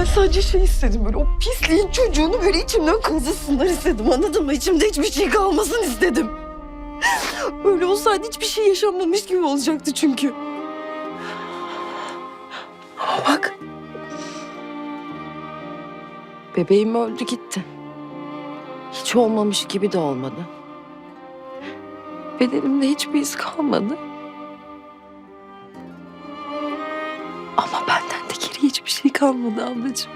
Ben sadece şey istedim böyle o pisliğin çocuğunu böyle içimden kazısınlar istedim anladın mı? İçimde hiçbir şey kalmasın istedim. Öyle olsaydı hiçbir şey yaşanmamış gibi olacaktı çünkü. Ama bak. Bebeğim öldü gitti. Hiç olmamış gibi de olmadı. Bedenimde hiçbir iz kalmadı. Hiçbir şey kalmadı ablacığım.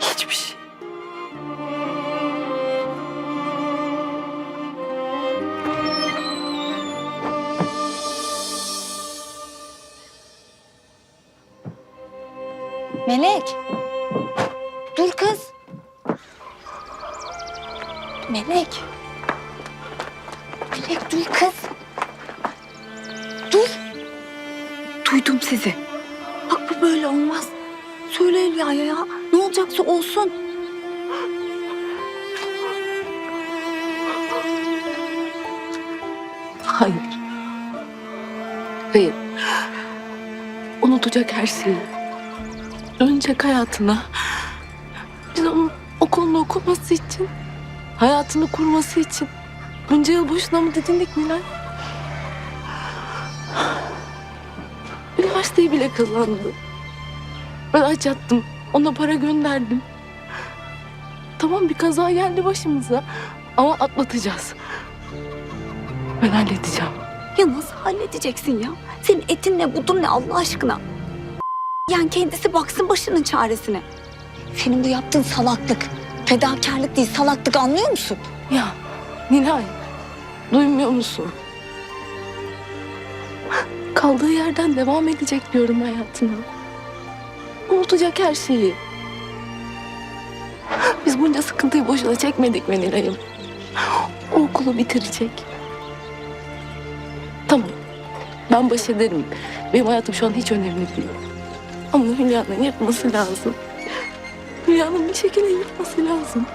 Hiçbir şey. Melek. Dur kız. Melek. Melek dur kız. Dur. Duydum sizi. Böyle olmaz. Söyle Hülya'ya ya. Ne olacaksa olsun. Hayır. Hayır. Unutacak her şeyi. Dönecek hayatına. Biz onun okulunu okuması için, hayatını kurması için bunca yıl boşuna mı didindik Nilay? Üniversiteyi bile kazandı. Ben aç yattım. Ona para gönderdim. Tamam bir kaza geldi başımıza. Ama atlatacağız. Ben halledeceğim. Ya nasıl halledeceksin ya? Senin etin ne budun ne Allah aşkına? Yani kendisi baksın başının çaresine. Senin bu yaptığın salaklık. Fedakarlık değil salaklık anlıyor musun? Ya Nilay, duymuyor musun? Kaldığı yerden devam edecek diyorum hayatına. Unutacak her şeyi. Biz bunca sıkıntıyı boşuna çekmedik mi Nilay'ım? O okulu bitirecek. Tamam, ben baş ederim. Benim hayatım şu an hiç önemli değil. Ama Hülya'nın yırtması lazım. Hülya'nın bir şekilde yırtması lazım.